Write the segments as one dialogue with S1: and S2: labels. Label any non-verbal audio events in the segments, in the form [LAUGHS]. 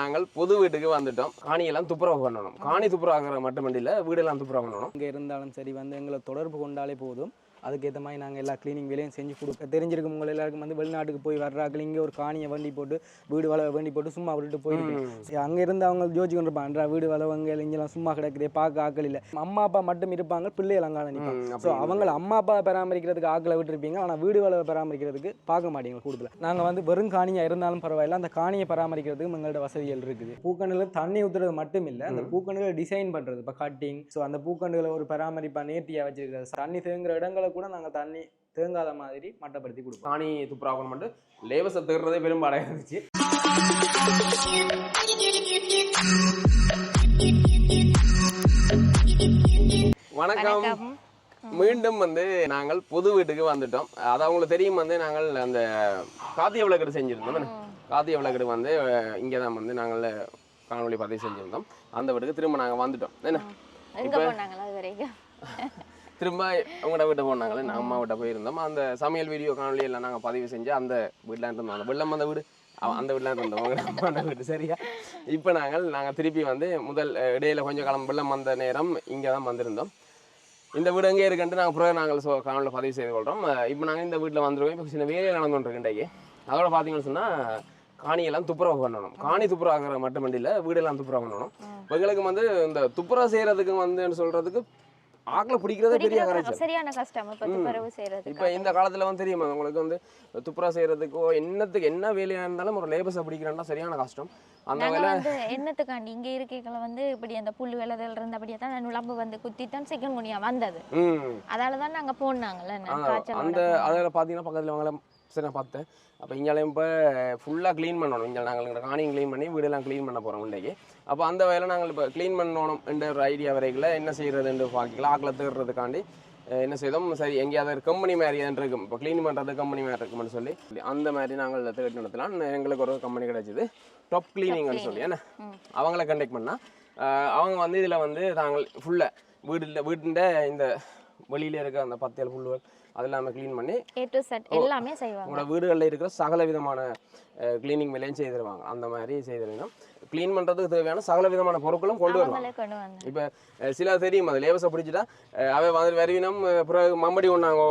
S1: நாங்கள் புது வீட்டுக்கு வந்துட்டோம். காணியெல்லாம் துப்புரவு பண்ணணும். காணி துப்புரவாக்குற மட்டுமண்டியில் வீடெல்லாம் துப்புரவு பண்ணணும்.
S2: இங்கே இருந்தாலும் சரி வந்து எங்களை தொடர்பு கொண்டாலே போதும். அதுக்கேற்ற மாதிரி நாங்கள் எல்லா க்ளீனிங் வேலையும் செஞ்சு கொடுக்க தெரிஞ்சிருக்கும். உங்களை எல்லாருக்கும் வந்து வெளிநாட்டுக்கு போய் வர்றாங்க இங்கே ஒரு காணியை வண்டி போட்டு வீடு வள வேண்டி போட்டு சும்மா விட்டுட்டு போயிருக்கு. அங்கே இருந்து அவங்க ஜோதிச்சு கொண்டு இருப்பாங்க வீடு வளவங்க இங்கெல்லாம் சும்மா கிடக்குதே பார்க்க ஆக்கள் இல்லை. அம்மா அப்பா மட்டும் இருப்பாங்க பிள்ளைகள் அங்கே நிற்பாங்க ஸோ அவங்கள அம்மா அப்பா பராமரிக்கிறதுக்கு ஆக்களை விட்டுருப்பீங்க ஆனால் வீடு வளவை பராமரிக்கிறதுக்கு பார்க்க மாட்டீங்க கூடுதல் நாங்கள் வந்து வெறும் காணியாக இருந்தாலும் பரவாயில்ல அந்த காணியை பராமரிக்கிறதுக்கு எங்கள்ட்ட வசதிகள் இருக்குது. பூக்கண்டுல தண்ணி ஊற்றுறது மட்டும் இல்லை அந்த பூக்கண்டுகளை டிசைன் பண்ணுறது இப்போ கட்டிங் ஸோ அந்த பூக்கண்டுகளை ஒரு பராமரிப்பாக நேர்த்தியாக வச்சிருக்கிறது. தண்ணி தேங்குற இடங்களை கூட நாங்கள் தண்ணி தேங்காத மாதிரி மட்டப்படுத்தி கொடுப்போம்.
S1: காணி துப்புரவாக்கணும் மட்டும் லேபஸை தேடுறதே பெரும்பாடாக இருந்துச்சு. வணக்கம். மீண்டும் வந்து நாங்கள் புது வீட்டுக்கு வந்துட்டோம். அது அவங்களுக்கு தெரியும் வந்து நாங்கள் அந்த காத்திய விளக்கெடு செஞ்சிருந்தோம். என்ன? காத்திய விளக்கெடு வந்து இங்கே தான் வந்து நாங்கள் காணொளி பதிவு செஞ்சிருந்தோம். அந்த வீட்டுக்கு திரும்ப நாங்கள் வந்துட்டோம். என்ன?
S3: வரைக்கும்?
S1: திரும்ப உங்களோட வீட்டை போனாங்களே நான் அம்மா வீட்டை போயிருந்தோம். அந்த சமையல் வீடியோ காணொலி எல்லாம் நாங்கள் பதிவு செஞ்சு அந்த வீட்டில் இருந்தோம் அந்த வெள்ளம் அந்த வீடு அந்த வீட்டில் இருந்தோம் அம்மாண்ட வீடு சரியா? இப்போ நாங்கள் நாங்கள் திருப்பி வந்து முதல் இடையில கொஞ்சம் காலம் வெள்ளம் வந்த நேரம் இங்கே தான் வந்திருந்தோம். இந்த வீடு எங்கே இருக்குன்ட்டு நாங்கள் பிறகு நாங்கள் ஸோ காணொலியில் பதிவு செய்து கொள்கிறோம் இப்போ நாங்கள் இந்த வீட்டில் வந்துருக்கோம். இப்போ சின்ன வேலையில் நடந்துருக்கு இன்றைக்கு அதோட பார்த்தீங்கன்னு சொன்னால் காணியெல்லாம் துப்புரவு பண்ணணும். காணி துப்புரவாக்குற மட்டுமண்டியில் வீடெல்லாம் துப்புரவு பண்ணணும். எங்களுக்கு வந்து இந்த துப்புரவு செய்கிறதுக்கு வந்து சொல்கிறதுக்கு ஆக்களை பிடிக்கிறதே பெரிய கரைச்சல்.
S3: சரியான கஷ்டம். இப்ப துப்புரவு செய்யறது
S1: இப்போ இந்த காலத்துல வந்து தெரியுமா? உங்களுக்கு வந்து துப்புரா செய்யறதுக்கோ என்னத்துக்கு என்ன வேலையா இருந்தாலும் ஒரு லேபர்ஸை பிடிக்கிறேன்னா சரியான கஷ்டம். அந்த வேலை
S3: என்னத்துக்காண்டி இங்க இருக்கைகளை வந்து இப்படி அந்த புல்லு விளதல் இருந்தபடியே தான் நுழம்பு வந்து குத்தித்தான் சிக்கன் குனியா வந்தது. அதால தான் நாங்க போனாங்கல்ல
S1: அந்த அதில் பார்த்தீங்கன்னா பக்கத்தில் அவங்கள சரி நான் பார்த்தேன். அப்போ இங்கேயும் இப்போ ஃபுல்லாக க்ளீன் பண்ணணும். இங்கே நாங்கள் காணியும் க்ளீன் பண்ணி வீடெல்லாம் க்ளீன் பண்ண போகிறோம் இன்றைக்கு. அப்போ அந்த வேலை நாங்கள் இப்போ க்ளீன் பண்ணணும் என்ற ஒரு ஐடியா வரைக்கும் என்ன செய்யறதுன்னு பார்க்கலாம் ஆக்கில் தேடுறதுக்காண்டி என்ன செய்தோம்? சரி எங்கேயாவது ஒரு கம்பெனி மாதிரி இருக்கும். இப்போ க்ளீன் பண்ணுறது கம்பெனி மாதிரி இருக்கும்னு சொல்லி அந்த மாதிரி நாங்கள் தேடி நடத்தலாம். எங்களுக்கு ஒரு கம்பெனி கிடைச்சிது. டாப் கிளீனிங்னு சொல்லி என்ன? அவங்கள கண்டெக்ட் பண்ணால் அவங்க வந்து இதில் வந்து தாங்கள் ஃபுல்லாக வீடு வீட்டுண்ட இந்த வெளியில இருக்க அந்த பத்தியல் புல்லுகள் அது எல்லாமே க்ளீன் பண்ணி
S3: ஏ டு செட் எல்லாமே செய்வாங்க.
S1: உங்களோட வீடுகளில் இருக்கிற சகல விதமான க்ளீனிங் வேலையும் செய்திருவாங்க. அந்த மாதிரி செய்திருந்தோம் க்ளீன் பண்ணுறதுக்கு தேவையான சகல விதமான பொருட்களும் கொண்டு வருவாங்க. இப்போ சில தெரியும் அது லேபஸை பிடிச்சிட்டா அவ வந்து வருவினம் பிறகு மம்படி ஒன்றாங்க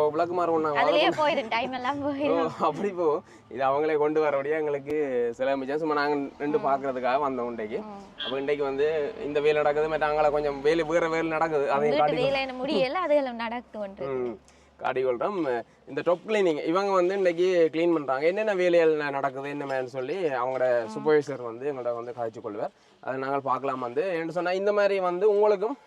S1: ஒன்றாங்க
S3: டைம் எல்லாம் போயிடும்.
S1: அப்படி போ. இது அவங்களே கொண்டு வரபடியா எங்களுக்கு சில மிச்சம் சும்மா நாங்கள் ரெண்டு பார்க்கறதுக்காக வந்தோம் இன்றைக்கு. அப்போ இன்றைக்கு வந்து இந்த வேலை நடக்குது மற்ற அங்கே கொஞ்சம் வேலை வேற வேலை நடக்குது அதையும்
S3: முடியல அதுகளும் நடக்கும்
S1: ம், காட்டிக்கொள்கிறோம் இந்த டொப் கிளீனிங் இவங்க வந்து இன்னைக்கு க்ளீன் பண்ணுறாங்க என்னென்ன வேலைகள் நடக்குது என்னமேன்னு சொல்லி அவங்களோட சூப்பர்வைசர் வந்து எங்கள்கிட்ட வந்து காய்ச்சி கொள்வார். அதை நாங்கள் பார்க்கலாம் வந்து. என்ன சொன்னால் இந்த மாதிரி வந்து உங்களுக்கும்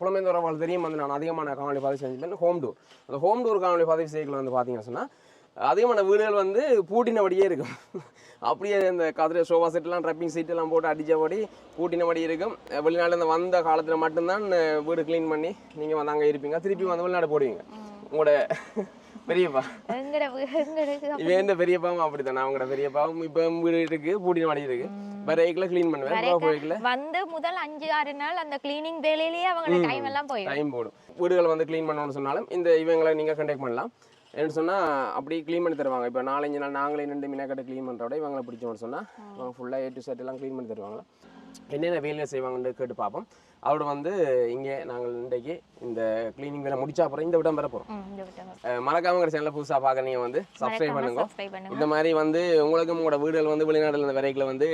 S1: புலமைந்த உறவுகள் தெரியும் வந்து நான் அதிகமான காணொலி பதிவு செஞ்சுப்பேன் ஹோம் டூர் அந்த ஹோம் டூர் காணொலி பதிவு செய்யல வந்து பார்த்தீங்கன்னு சொன்னால் அதிகமான வீடுகள் வந்து பூட்டினபடியே இருக்கும். [LAUGHS] அப்படியே இந்த கதிரை சோஃபா செட்லாம் ட்ரப்பிங் சீட்டெல்லாம் போட்டு அடித்தபடி பூட்டினபடி இருக்கும். வெளிநாட்டுல வந்த காலத்தில் மட்டும்தான் வீடு க்ளீன் பண்ணி நீங்கள் வந்து அங்கே இருப்பீங்க. திருப்பி வந்து வெளிநாடு போடுவீங்க. உங்களோட பெரியப்பா. இவன் இந்த பெரியப்பாவும் அப்படித்தானே. அவங்களோட பெரியப்பாவும் இப்போ வீடு இருக்கு பூட்டினபடி இருக்கு. வரைக்கில் க்ளீன் பண்ணுவேன்?
S3: வந்து முதல் அஞ்சு ஆறு நாள் அந்த கிளீனிங் வேலையிலேயே அவங்க டைம் எல்லாம் போயிடும்.
S1: டைம் போடும். வீடுகளை வந்து க்ளீன் பண்ணணும்னு சொன்னாலும் இந்த இவங்களை நீங்கள் கண்டெக்ட் பண்ணலாம். என்ன சொன்னால் அப்படி க்ளீன் பண்ணி தருவாங்க. இப்போ நாலஞ்சு நாள் நாங்களே நின்று மினக்கட்டை க்ளீன் பண்ணுறோட இவங்களை பிடிச்சோம்னு சொன்னால் அவங்க ஃபுல்லாக ஏ டு செட் எல்லாம் க்ளீன் பண்ணி தருவாங்க என்னென்ன வேலையை செய்வாங்கன்னு கேட்டு பார்ப்போம். அவரோட வந்து இங்கே நாங்கள் இன்றைக்கு இந்த க்ளீனிங் வேலை முடிச்சா அப்புறம் இந்த விடம் பெற போகிறோம். மறக்காம எங்கள் சேனலை புதுசாக பார்க்க நீங்கள் வந்து சப்ஸ்கிரைப் பண்ணுங்க. இந்த மாதிரி வந்து உங்களுக்கும் உங்களோட வீடுகள் வந்து வெளிநாட்டில் இருந்த வரைக்கும் வந்து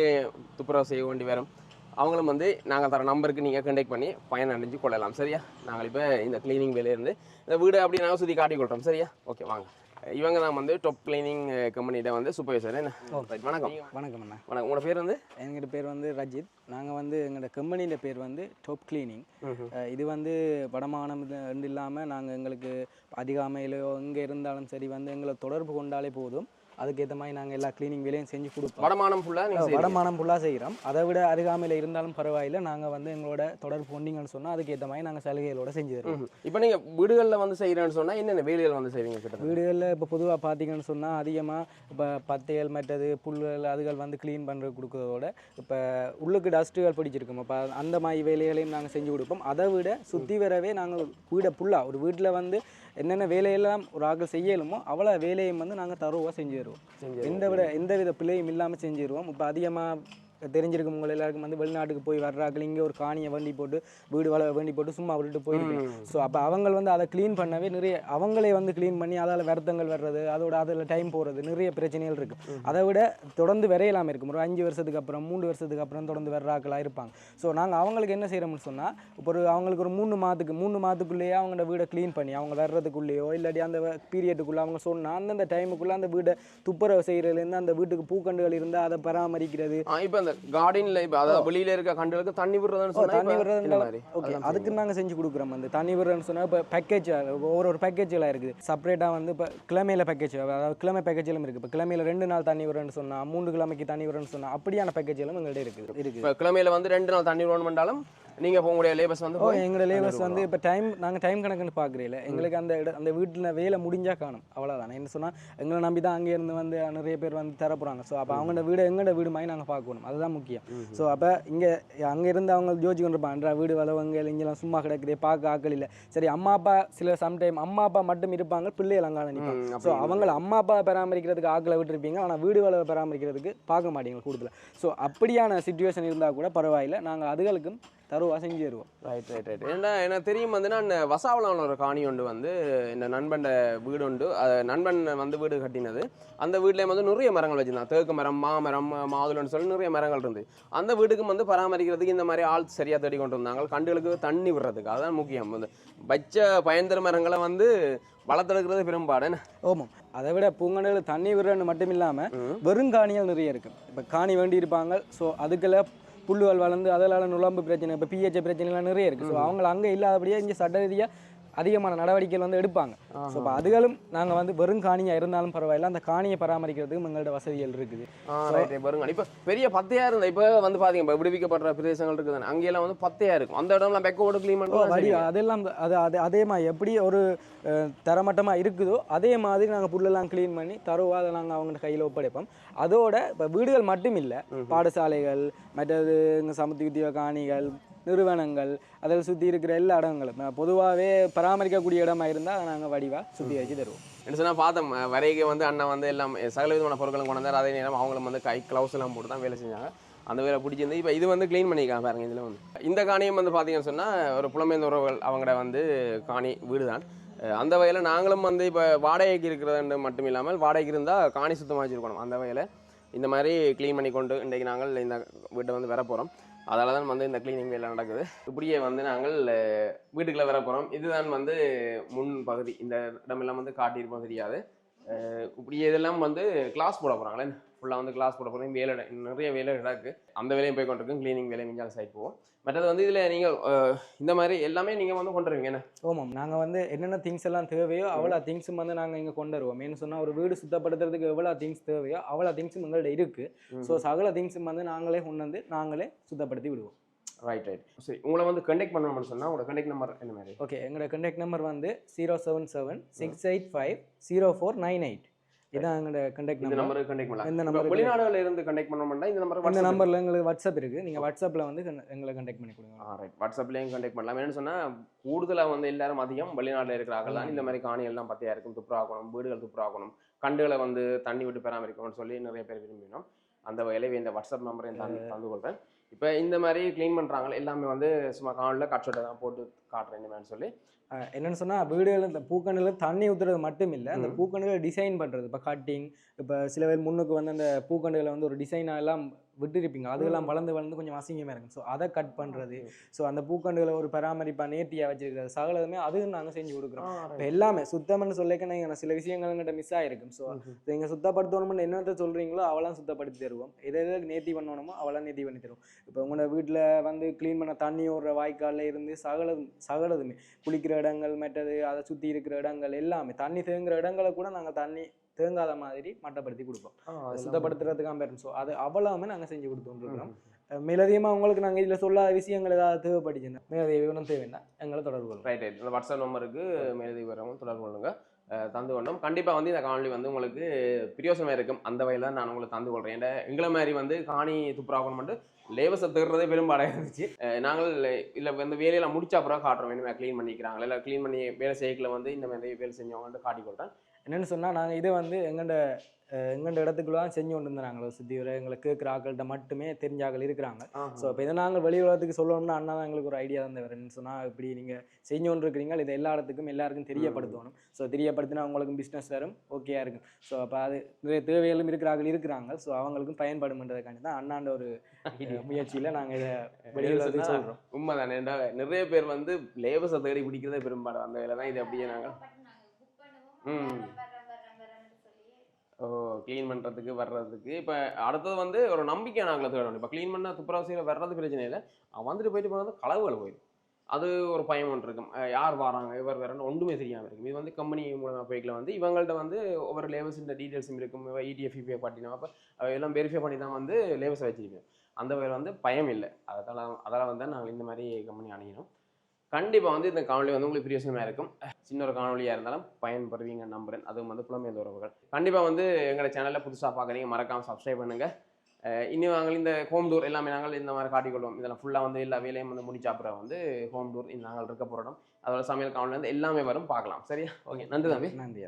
S1: துப்புரவு செய்ய வேண்டி வரும். அவங்களும் வந்து நாங்கள் தர நம்பருக்கு நீங்கள் கண்டெக்ட் பண்ணி பயன் அடைஞ்சு கொள்ளலாம். சரியா? நாங்கள் இப்போ இந்த க்ளீனிங் வேலையிலேருந்து இந்த வீடு அப்படி நாங்கள் சுற்றி காட்டி கொள்கிறோம் சரியா? ஓகே வாங்க. இவங்க தான் வந்து டாப் கிளீனிங் கம்பெனிகிட்ட வந்து சூப்பர்வைசர் என்ன? வணக்கம்.
S2: வணக்கம் அண்ணா.
S1: வணக்கம். உங்களோட பேர் வந்து?
S2: எங்களோட பேர் வந்து ரஜித். நாங்கள் வந்து எங்களோட கம்பெனியோட பேர் வந்து டாப் கிளீனிங் இது வந்து வடமானம் இல்லாமல் நாங்கள் எங்களுக்கு அதிகாமையிலையோ எங்கே இருந்தாலும் சரி வந்து எங்களை தொடர்பு கொண்டாலே போதும். அதுக்கேற்ற மாதிரி நாங்கள் எல்லா க்ளீனிங் வேலையும் செஞ்சு கொடுப்போம்.
S1: வடமானம் ஃபுல்லாக
S2: வடமானம் ஃபுல்லாக செய்கிறோம் அதை விட அருகாமையில் இருந்தாலும் பரவாயில்லை. நாங்கள் வந்து எங்களோட தொடர்பு கொண்டீங்கன்னு சொன்னால் அதுக்கேற்ற மாதிரி நாங்கள் சலுகைகளோட செஞ்சு தருவோம்.
S1: இப்போ நீங்கள் வீடுகளில் வந்து செய்கிறேன்னு சொன்னால் என்னென்ன வேலைகள் வந்து செய்வீங்க
S2: வீடுகளில் இப்போ பொதுவாக பார்த்தீங்கன்னு சொன்னால் அதிகமாக இப்போ பத்தையல் மற்றது புல்கள் அதுகள் வந்து க்ளீன் பண்ணுறது கொடுக்கறதோட இப்போ உள்ளுக்கு டஸ்ட்டுகள் பிடிச்சிருக்கும். இப்போ அந்த மாதிரி வேலைகளையும் நாங்கள் செஞ்சு கொடுப்போம். அதை விட சுற்றி வரவே நாங்கள் வீடை ஃபுல்லாக ஒரு வீட்டில் வந்து என்னென்ன வேலையெல்லாம் ஒரு ஆக்கள் செய்யலுமோ அவ்வளோ வேலையும் வந்து நாங்கள் தருவாக செஞ்சு தருவோம் எந்த விட எந்த வித பிள்ளையும் இல்லாமல் செஞ்சிருவோம். இப்போ அதிகமாக தெரிஞ்சிருக்கும் உங்கள் எல்லாருக்கும் வந்து வெளிநாட்டுக்கு போய் வர்றாக்கள் இங்கே ஒரு காணியை வண்டி போட்டு வீடு வள வேண்டி போட்டு சும்மா விட்டுட்டு போயிருக்காங்க ஸோ அப்போ அவங்க வந்து அதை க்ளீன் பண்ணவே நிறைய அவங்களே வந்து க்ளீன் பண்ணி அதால் வருத்தங்கள் வர்றது அதோட அதில் டைம் போகிறது நிறைய பிரச்சனைகள் இருக்குது அதை விட தொடர்ந்து விரையலாமல் இருக்கும். ஒரு அஞ்சு வருஷத்துக்கு அப்புறம் மூணு வருஷத்துக்கு அப்புறம் தொடர்ந்து வர்றாக்களாக இருப்பாங்க. ஸோ நாங்கள் அவங்களுக்கு என்ன செய்கிறோம்னு சொன்னால் இப்போ ஒரு அவங்களுக்கு ஒரு மூணு மாதத்துக்கு மூணு மாதத்துக்குள்ளேயே அவங்களோட வீடை க்ளீன் பண்ணி அவங்க வர்றதுக்குள்ளேயோ இல்லாட்டி அந்த பீரியடுக்குள்ளே அவங்க சொன்னால் அந்தந்த டைமுக்குள்ளே அந்த வீடை துப்புரவு செய்கிறதுலேருந்து அந்த வீட்டுக்கு பூக்கண்டுகள் இருந்தால் அதை பராமரிக்கிறது.
S1: இப்போ அந்த கார்டன்ல இப்போ அதாவது வெளியில இருக்க கண்டுகளுக்கு தண்ணி விடுறதுன்னு சொன்னா
S2: தண்ணி
S1: மாதிரி.
S2: ஓகே அதுக்கு நாங்கள் செஞ்சு கொடுக்குறோம். வந்து தண்ணி விடுறேன்னு சொன்னால் இப்போ பேக்கேஜ் ஒவ்வொரு ஒரு பேக்கேஜெலாம் இருக்குது. செப்பரேட்டாக வந்து இப்போ கிழமையில பேக்கேஜ் அதாவது கிழமை பேக்கேஜிலும் இருக்குது இப்போ கிழமையில ரெண்டு நாள் தண்ணி விடுறேன்னு சொன்னால் மூன்று கிழமைக்கு தண்ணி விடுறேன்னு சொன்னால் அப்படியான பேக்கேஜெல்லாம் எங்கள்கிட்ட இருக்குது
S1: இப்போ கிழமையில வந்து ரெண்டு நாள் தண்ணி விடணும் பண்ணாலும் நீங்க போக முடியாது லேபர்ஸ் வந்து
S2: ஓ எங்களோட லேபர்ஸ் வந்து இப்போ டைம் நாங்கள் டைம் கணக்குன்னு பார்க்குறீங்கள எங்களுக்கு அந்த இட அந்த வீட்டில் வேலை முடிஞ்சா காணும். அவ்வளோதான் என்ன சொன்னால் எங்களை நம்பி தான் அங்கே இருந்து வந்து நிறைய பேர் வந்து தர போகிறாங்க ஸோ அப்போ அவங்களோட வீடு எங்களோட வீடு மாதிரி நாங்கள் பார்க்கணும் அதுதான் முக்கியம். ஸோ அப்போ இங்கே அங்கே இருந்து அவங்க ஜோதிச்சு கொண்டு இருப்பாங்க வீடு வளவங்க இங்கெல்லாம் சும்மா கிடக்குதே பார்க்க ஆக்கள் இல்லை. சரி அம்மா அப்பா சில சம்டைம் அம்மா அப்பா மட்டும் இருப்பாங்க பிள்ளைகள் அங்கால
S1: ம்,
S2: நிற்பாங்க ஸோ அவங்கள அம்மா அப்பா பராமரிக்கிறதுக்கு ஆக்களை விட்டுருப்பீங்க. ஆனால் வீடு வளவை பராமரிக்கிறதுக்கு பார்க்க மாட்டீங்க கூடுதலாக ஸோ அப்படியான சுச்சுவேஷன் இருந்தால் கூட பரவாயில்லை. நாங்கள் அதுகளுக்கும் தருவா செஞ்சு தருவோம்
S1: ரைட் ரைட் ரைட் ஏன்னா எனக்கு தெரியும் வந்து நான் வசாவளம்ல ஒரு காணி ஒன்று வந்து இந்த நண்பன் வீடு உண்டு. அது நண்பன் வந்து வீடு கட்டினது. அந்த வீட்லேயும் வந்து நிறைய மரங்கள் வச்சிருந்தான். தேக்கு மரம் மாமரம் மாதுளம்னு சொல்லி நிறைய மரங்கள் இருந்து. அந்த வீட்டுக்கு வந்து பராமரிக்கிறதுக்கு இந்த மாதிரி ஆள் சரியாக தேடி கொண்டு வந்தாங்க. கண்டுகளுக்கு தண்ணி விடுறதுக்கு. அதான் முக்கியம். வந்து வச்ச பயந்தர மரங்களை வந்து வளர்த்தெடுக்கிறது பெரும்பாடு?
S2: ஓமம் அதை விட பூங்கடையில் தண்ணி விடுறன்னு மட்டும் இல்லாமல் வெறுங்காணிகள் நிறைய இருக்குது இப்போ காணி வேண்டி இருப்பாங்க ஸோ அதுக்கெல்லாம் புல்லுகள் வளர்ந்து அதனால நுழம்பு பிரச்சனை இப்போ பிஹெச் பிரச்சனைலாம் நிறைய இருக்குது ஸோ அவங்க அங்கே இல்லாதபடியே இங்கே சட்ட ரீதியாக அதிகமான நடவடிக்கைகள் வந்து எடுப்பாங்க. ஸோ இப்போ அதுகளும் நாங்கள் வந்து வெறும் காணியாக இருந்தாலும் பரவாயில்ல. அந்த காணியை பராமரிக்கிறதுக்கு எங்களோட வசதிகள் இருக்குது.
S1: வருங்க இப்போ பெரிய பத்தையா இருந்தா இப்போ வந்து பாத்தீங்க இப்போ விடுவிக்கப்படுற பிரதேசங்கள் இருக்குது அங்கெல்லாம் வந்து பத்தையா இருக்கும். அந்த இடம்லாம் பெக்கோடு க்ளீன் பண்ணுறது
S2: அதெல்லாம் அது அது அதே மாதிரி எப்படி ஒரு தரமட்டமாக இருக்குதோ அதே மாதிரி நாங்கள் புல்லெல்லாம் க்ளீன் பண்ணி தருவா அதை நாங்கள் அவங்க கையில் ஒப்படைப்போம். அதோட இப்போ வீடுகள் மட்டும் இல்லை. பாடசாலைகள் மற்றது இங்கே சமத்துவ காணிகள் நிறுவனங்கள் அதில் சுற்றி இருக்கிற எல்லா இடங்களும். பொதுவாகவே பராமரிக்கக்கூடிய இடமா இருந்தால் அதை நாங்கள் வடிவாக சுற்றி வச்சு தருவோம்.
S1: என்ன சொன்னால் பார்த்தோம் வரைக்கு வந்து அண்ணன் வந்து எல்லாம் சகல விதமான பொருட்களும் கொண்டு வந்தார். அதே நேரம் அவங்களும் வந்து கை க்ளவுஸ் எல்லாம் போட்டு தான் வேலை செஞ்சாங்க. அந்த வேலை பிடிச்சிருந்து இப்போ இது வந்து க்ளீன் பண்ணிக்கலாம் பாருங்க இதில் வந்து. இந்த காணியும் வந்து பார்த்தீங்கன்னு சொன்னால் ஒரு புலம்பெயர்ந்த உறவுகள் அவங்களோட வந்து காணி வீடு தான் அந்த வகையில் நாங்களும் வந்து இப்போ வாடகைக்கு இருக்கிறது மட்டும் இல்லாமல் வாடகைக்கு இருந்தால் காணி சுத்தமாக வச்சுருக்கணும். அந்த வகையில் இந்த மாதிரி க்ளீன் பண்ணி கொண்டு இன்றைக்கு நாங்கள் இந்த வீட்டை வந்து வர போகிறோம் அதால தான் வந்து இந்த க்ளீனிங் வேலை நடக்குது. இப்படியே வந்து நாங்கள் வீட்டுக்குள்ளே வர போகிறோம் இதுதான் வந்து முன் பகுதி. இந்த இடமெல்லாம் வந்து காட்டியிருப்போம் தெரியாது. இப்படி இதெல்லாம் வந்து கிளாஸ் போட போகிறாங்களே ஃபுல்லாக வந்து கிளாஸ் போட போகிறோம் வேலை நிறைய வேலை இருக்கு. அந்த வேலையும் போய் கொண்டிருக்கும். க்ளீனிங் வேலையும் மிஞ்சால் சைட் போவோம். மற்றது வந்து இதில் நீங்கள் இந்த மாதிரி எல்லாமே நீங்கள் வந்து கொண்டு வருவீங்க. என்ன?
S2: ஓமாம் நாங்கள் வந்து என்னென்ன திங்ஸ் எல்லாம் தேவையோ அவ்வளோ திங்ஸும் வந்து நாங்கள் இங்கே கொண்டு வருவோம். ஏன்னு சொன்னால் ஒரு வீடு சுத்தப்படுத்துறதுக்கு எவ்வளோ திங்ஸ் தேவையோ அவ்வளோ திங்ஸும் எங்கள்கிட்ட இருக்குது ஸோ சகல திங்ஸும் வந்து நாங்களே கொண்டு வந்து நாங்களே சுத்தப்படுத்தி விடுவோம்.
S1: ரைட் ரைட் சரி உங்களை வந்து கண்டெக்ட் பண்ணணும்னு சொன்னால் உங்களோட கண்டெக்ட் நம்பர் என்ன மாதிரி?
S2: ஓகே எங்களோட கண்டெக்ட் நம்பர் வந்து zero seven seven six eight five zero four nine eight இதான் எங்களோட கண்டெக்ட்
S1: இந்த
S2: நம்பர்
S1: நம்பருக்கு கண்டெக்ட் பண்ணலாம்.
S2: இந்த
S1: நம்பர் வெளிநாடுகளில் இருந்து கண்டெக்ட் பண்ணணும்னா இந்த நம்பர்
S2: இந்த நம்பரில் எங்களுக்கு வாட்ஸ்அப் இருக்குது நீங்கள் வாட்ஸ்அப்பில் வந்து எங்களை கண்டெக்ட் பண்ணி கொடுங்க.
S1: ரைட் வாட்ஸ்அப்லேயும் கண்டெக்ட் பண்ணலாம். என்னன்னு சொன்னால் கூடுதலாக வந்து எல்லாரும் அதிகம் வெளிநாட்டில் இருக்கிறார்கள் தான். இந்த மாதிரி காணிகள்லாம் பற்றியா இருக்கும். துப்புராக்கணும் வீடுகள் துப்புராக்கணும் கண்டுகளை வந்து தண்ணி விட்டு பராமரிக்கணும்னு சொல்லி நிறைய பேர் விரும்பினோம். அந்த வகையில் இந்த வாட்ஸ்அப் நம்பரையும் தந்து கொள்கிறேன் இப்போ இந்த மாதிரி க்ளீன் பண்ணுறாங்க எல்லாமே வந்து சும்மா காணில் கட் ஷோட்டை தான் போட்டு காட்டுறேன் இந்த மாதிரி சொல்லி.
S2: என்னன்னு சொன்னால் வீடுகள் இந்த பூக்கணில் தண்ணி ஊற்றுறது மட்டும் இல்லை அந்த பூக்கணிகளை டிசைன் பண்ணுறது இப்போ கட்டிங் இப்போ சில பேர் முன்னுக்கு வந்து அந்த பூக்கண்டுகளை வந்து ஒரு டிசைனாக எல்லாம் விட்டுருப்பீங்க. அதுக்கெல்லாம் வளர்ந்து வளர்ந்து கொஞ்சம் அசிங்கமாக இருக்கும். ஸோ அதை கட் பண்ணுறது ஸோ அந்த பூக்கண்டுகளை ஒரு பராமரிப்பாக நேர்த்தியாக வச்சிருக்கிறது. சகலதுமே அதுவும் நாங்கள் செஞ்சு கொடுக்குறோம். இப்போ எல்லாமே சுத்தம்னு சொல்லிக்க நீங்கள் சில விஷயங்கள் எங்கிட்ட மிஸ் ஆகிருக்கும் ஸோ நீங்கள் சுத்தப்படுத்தணும்னு என்னத்தை சொல்கிறீங்களோ அவளாம் சுத்தப்படுத்தி தருவோம். எதை எதை நேர்த்தி பண்ணணுமோ அவளாம் நேர்த்தி பண்ணி தருவோம். இப்போ உங்களோட வீட்டில் வந்து க்ளீன் பண்ண தண்ணி ஓடுற வாய்க்காலில் இருந்து சகலதும் சகலதுமே. குளிக்கிற இடங்கள் மற்றது அதை சுற்றி இருக்கிற இடங்கள் எல்லாமே. தண்ணி தேங்குற இடங்களை கூட நாங்கள் தண்ணி தேங்காத மாதிரி மட்டப்படுத்தி கொடுப்போம். சுத்தப்படுத்துறதுக்காக பேரும் ஸோ அது அவ்வளவுமே நாங்கள் செஞ்சு கொடுத்துருக்கோம் மேலதிகமாக உங்களுக்கு நாங்கள் இதில் சொல்லாத விஷயங்கள் ஏதாவது தேவைப்படுச்சுன்னா மேலதிக விவரம் தேவைன்னா எங்களை தொடர்பு கொள்ளும்
S1: ரைட் ரைட் இந்த வாட்ஸ்அப் நம்பருக்கு மேலதி வரவங்க தொடர்பு கொள்ளுங்க. தந்து கொண்டோம். கண்டிப்பாக வந்து இந்த காணொலி வந்து உங்களுக்கு பிரியோசனமாக இருக்கும். அந்த வகையில் நான் உங்களுக்கு தந்து கொள்கிறேன் ஏன்னா எங்களை மாதிரி வந்து காணி துப்புராகணும் மட்டும் லேபஸை தேடுறதே பெரும்பாடாக இருந்துச்சு. நாங்கள் இல்லை வந்து வேலையெல்லாம் முடிச்ச அப்புறம் காட்டுறோம். வேணுமே க்ளீன் பண்ணிக்கிறாங்க இல்லை க்ளீன் பண்ணி வேலை செய்யல வந்து இந்த மாதிரி வேலை செஞ்சவங்கன்ட்டு காட்டி கொள்கிறேன்
S2: என்னென்னு சொன்னால் நாங்கள் இதை வந்து எங்கள்ட இடத்துக்குள்ள தான் செஞ்சு கொண்டு இருந்தாங்களோ வர எங்களை கேட்குற ஆக்கள்கிட்ட மட்டுமே தெரிஞ்ச ஆக்கள் இருக்கிறாங்க. ஸோ இப்போ இதை நாங்கள் வெளி உலகத்துக்கு சொல்லணும்னா அண்ணா தான் எங்களுக்கு ஒரு ஐடியா தந்தவர். என்னன்னு சொன்னால் இப்படி நீங்கள் செஞ்சு கொண்டு இருக்கிறீங்க இதை எல்லா இடத்துக்கும் எல்லாருக்கும் தெரியப்படுத்தணும். ஸோ தெரியப்படுத்தினா அவங்களுக்கும் பிஸ்னஸ் வரும் ஓகேயா இருக்கும். ஸோ அப்போ அது நிறைய தேவைகளும் இருக்கிற ஆக்கள் இருக்கிறாங்க. ஸோ அவங்களுக்கும் பயன்படும்ன்றதுக்காண்டி தான் அண்ணாண்ட ஒரு முயற்சியில் நாங்கள் இதை வெளி உலகத்துக்கு சொல்கிறோம்
S1: உண்மைதானே. நிறைய பேர் வந்து லேபர்ஸை தேடி பிடிக்கிறதே பெரும்பாலும் அந்த வேலை தான் இது அப்படியே நாங்கள் ஓ க்ளீன் பண்ணுறதுக்கு வர்றதுக்கு. இப்போ அடுத்தது வந்து ஒரு நம்பிக்கை நாங்களை தேடணும். இப்போ க்ளீன் பண்ண துப்புரவு செய்ய வர்றது பிரச்சனை இல்லை. அவன் வந்துட்டு போயிட்டு போனது களவுகள் போயிடும். அது ஒரு பயம் ஒன்று இருக்கும். யார் வராங்க இவர் வேறன்னு ஒன்றுமே தெரியாமல் இருக்கும். இது வந்து கம்பெனி மூலமாக போய்க்கல வந்து இவங்கள்ட்ட வந்து ஒவ்வொரு லேபர்ஸின் டீட்டெயில்ஸும் இருக்கும். E இடிஎஃப் இபிஎஃப் பாட்டினா. அப்போ எல்லாம் வெரிஃபை பண்ணி தான் வந்து லேபர்ஸை வச்சிருக்கோம் அந்த வேலை வந்து பயம் இல்லை. அதெல்லாம் அதெல்லாம் வந்து நாங்கள் இந்த மாதிரி கம்பெனி அணுகினோம். கண்டிப்பாக வந்து இந்த காணொலி வந்து உங்களுக்கு பிரியோசனமாக இருக்கும். சின்ன ஒரு காணொலியாக இருந்தாலும் பயன்படுவீங்க நம்புறேன். அதுவும் வந்து புலம்பெயர்ந்த உறவுகள். கண்டிப்பாக வந்து எங்களோட சேனலில் புதுசாக பார்க்குறீங்க மறக்காமல் சப்ஸ்கிரைப் பண்ணுங்கள் இனி நாங்கள் இந்த ஹோம் டூர் எல்லாமே நாங்கள் இந்த மாதிரி காட்டிக்கொள்வோம். இதெல்லாம் ஃபுல்லாக வந்து எல்லா வேலையும் வந்து முடிச்ச அப்புறம் வந்து ஹோம் டூர் இந்த நாங்கள் இருக்க போகிறோம் அதோட சமையல் காணொலி வந்து எல்லாமே வரும். பார்க்கலாம். சரியா? ஓகே. நன்றி தம்பி.
S2: நன்றி